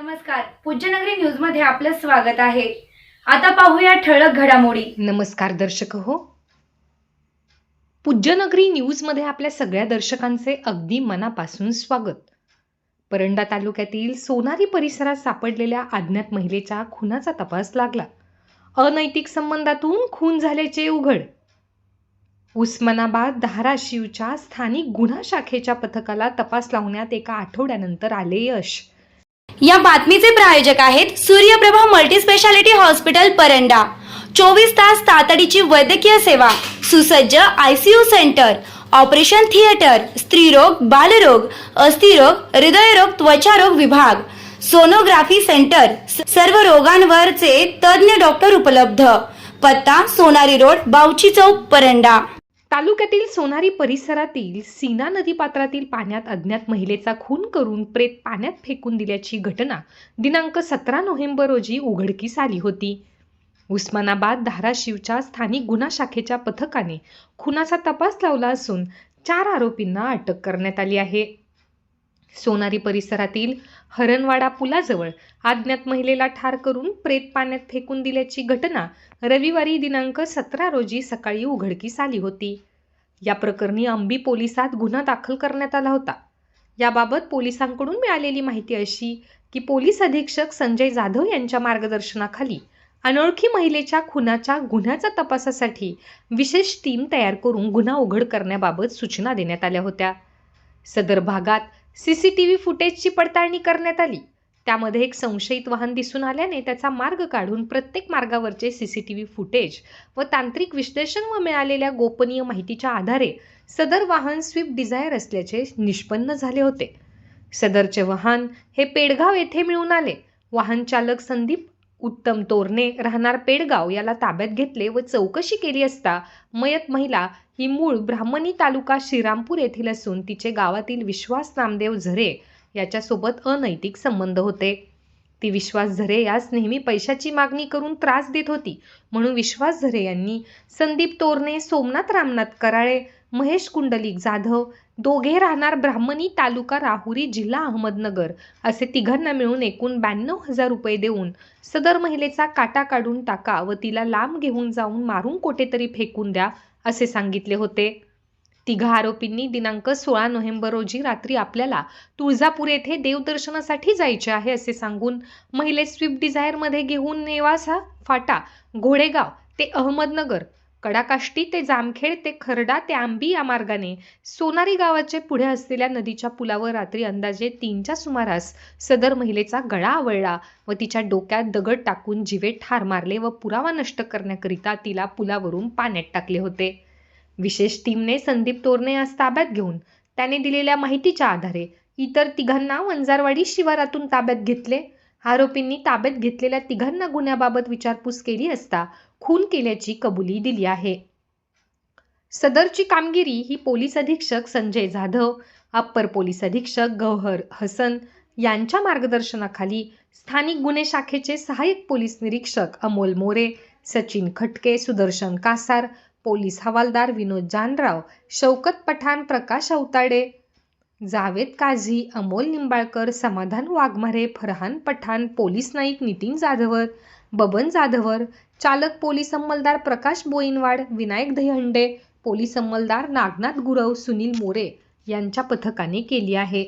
नमस्कार. पूज्यनगरी न्यूजमध्ये आपलं स्वागत आहे. आता पाहूया ठळक घडामोडी. नमस्कार दर्शक हो. पूज्यनगरी न्यूजमध्ये आपल्या सगळ्या दर्शकांचे अगदी मनापासून स्वागत. परंडा तालुक्यातील सोनारी परिसरात सापडलेल्या अज्ञात महिलेच्या खुनाचा तपास लागला. अनैतिक संबंधातून खून झाल्याचे उघड. उस्मानाबाद धाराशिवच्या स्थानिक गुन्हा शाखेच्या पथकाला तपास लावण्यात एका आठवड्यानंतर आले यश. या बातमीचे प्रायोजक आहेत सूर्यप्रभा मल्टीस्पेशालिटी हॉस्पिटल परंडा. चोवीस तास तातडीची वैद्यकीय सेवा सुसज्ज आयसीयू सेंटर ऑपरेशन थिएटर स्त्रीरोग बालरोग अस्थिरोग हृदयरोग त्वचारोग विभाग सोनोग्राफी सेंटर स- सर्व रोगांवरचे तज्ज्ञ डॉक्टर उपलब्ध. पत्ता सोनारी रोड बावची चौक परंडा. तालुक्यातील सोनारी परिसरातील सीना नदी पात्रातील पाण्यात अज्ञात महिलेचा खून करून प्रेत पाण्यात फेकून दिल्याची घटना दिनांक सतरा नोव्हेंबर रोजी उघडकीस आली होती. उस्मानाबाद धाराशिवच्या स्थानिक गुन्हा शाखेच्या पथकाने खुनाचा तपास लावला असून चार आरोपींना अटक करण्यात आली आहे. सोनारी परिसरातील हरणवाडा पुलाजवळ अज्ञात महिलेला ठार करून प्रेत पाण्यात फेकून दिल्याची घटना रविवारी दिनांक सतरा रोजी सकाळी उघडकीस आली होती. या प्रकरणी अंबी पोलिसात गुन्हा दाखल करण्यात आला होता. याबाबत पोलिसांकडून मिळालेली माहिती अशी की पोलीस अधीक्षक संजय जाधव यांच्या मार्गदर्शनाखाली अनोळखी महिलेच्या खुनाच्या गुन्ह्याच्या तपासासाठी विशेष टीम तयार करून गुन्हा उघड करण्याबाबत सूचना देण्यात आल्या होत्या. सदर भागात सी सी टी व्ही फुटेजची पडताळणी करण्यात आली. त्यामध्ये एक संशयित वाहन दिसून आल्याने त्याचा मार्ग काढून प्रत्येक मार्गावरचे C C T V footage व तांत्रिक विश्लेषण व मिळालेल्या गोपनीय माहितीच्या आधारे सदर वाहन स्विफ्ट डिझायर असल्याचे निष्पन्न झाले होते. सदरचे वाहन हे पेडगाव येथे मिळून आले. वाहन चालक संदीप उत्तम तोरणे राहणार पेडगाव याला ताब्यात घेतले व चौकशी केली असता मयत महिला ही मूळ ब्राह्मणी तालुका श्रीरामपूर येथील असून तिचे गावातील विश्वास नामदेव झरे याच्यासोबत अनैतिक संबंध होते. ती विश्वास झरे यास नेहमी पैशाची मागणी करून त्रास देत होती. म्हणून विश्वास झरे यांनी संदीप तोरणे सोमनाथ रामनाथ कराळे महेश कुंडलिक जाधव दोघे राहणार ब्राह्मणी तालुका राहुरी जिल्हा अहमदनगर असे तिघांना मिळून एकूण ब्याण्णव हजार रुपये देऊन सदर महिलेचा काटा काढून टाका व तिला लांब घेऊन जाऊन मारून कोठेतरी फेकून द्या असे सांगितले होते. तिघा आरोपींनी दिनांक सोळा नोव्हेंबर रोजी रात्री आपल्याला तुळजापूर येथे देवदर्शनासाठी जायचे आहे असे सांगून महिले स्विफ्ट डिझायरमध्ये घेऊन नेवासा फाटा घोडेगाव ते अहमदनगर कडाकाष्टी ते जामखेड ते खरडा ते आंबी या मार्गाने सोनारी गावाचे पुढे असलेल्या नदीच्या पुलावर रात्री अंदाजे तीनच्या सुमारास सदर महिलेचा गळा आवळला व तिच्या डोक्यात दगड टाकून जिवे ठार मारले व पुरावा नष्ट करण्याकरिता तिला पुलावरून पाण्यात टाकले होते. विशेष टीमने संदीप तोरणे यास ताब्यात घेऊन त्याने दिलेल्या माहितीच्या आधारे इतर तिघांना वंजारवाडी शिवारातून ताब्यात घेतले. आरोपींनी ताब्यात घेतलेल्या तिघांना गुन्ह्याबाबत विचारपूस केली असता खून केल्याची कबुली दिली आहे. सदरची कामगिरी ही पोलीस अधीक्षक संजय जाधव अप्पर पोलीस अधीक्षक गौहर हसन यांच्या मार्गदर्शनाखाली स्थानिक गुन्हे शाखेचे सहाय्यक पोलीस निरीक्षक अमोल मोरे सचिन खटके सुदर्शन कासार पोलीस हवालदार विनोद जानराव शौकत पठाण प्रकाश अवताडे जावेद काझी अमोल निंबाळकर समाधान वाघमारे फरहान पठाण पोलीस नाईक नितीन जाधवर बबन जाधवर चालक पोलीस अंमलदार प्रकाश बोईनवाड विनायक दहीहंडे पोलीस अंमलदार नागनाथ गुरव सुनील मोरे यांच्या पथकाने केली आहे.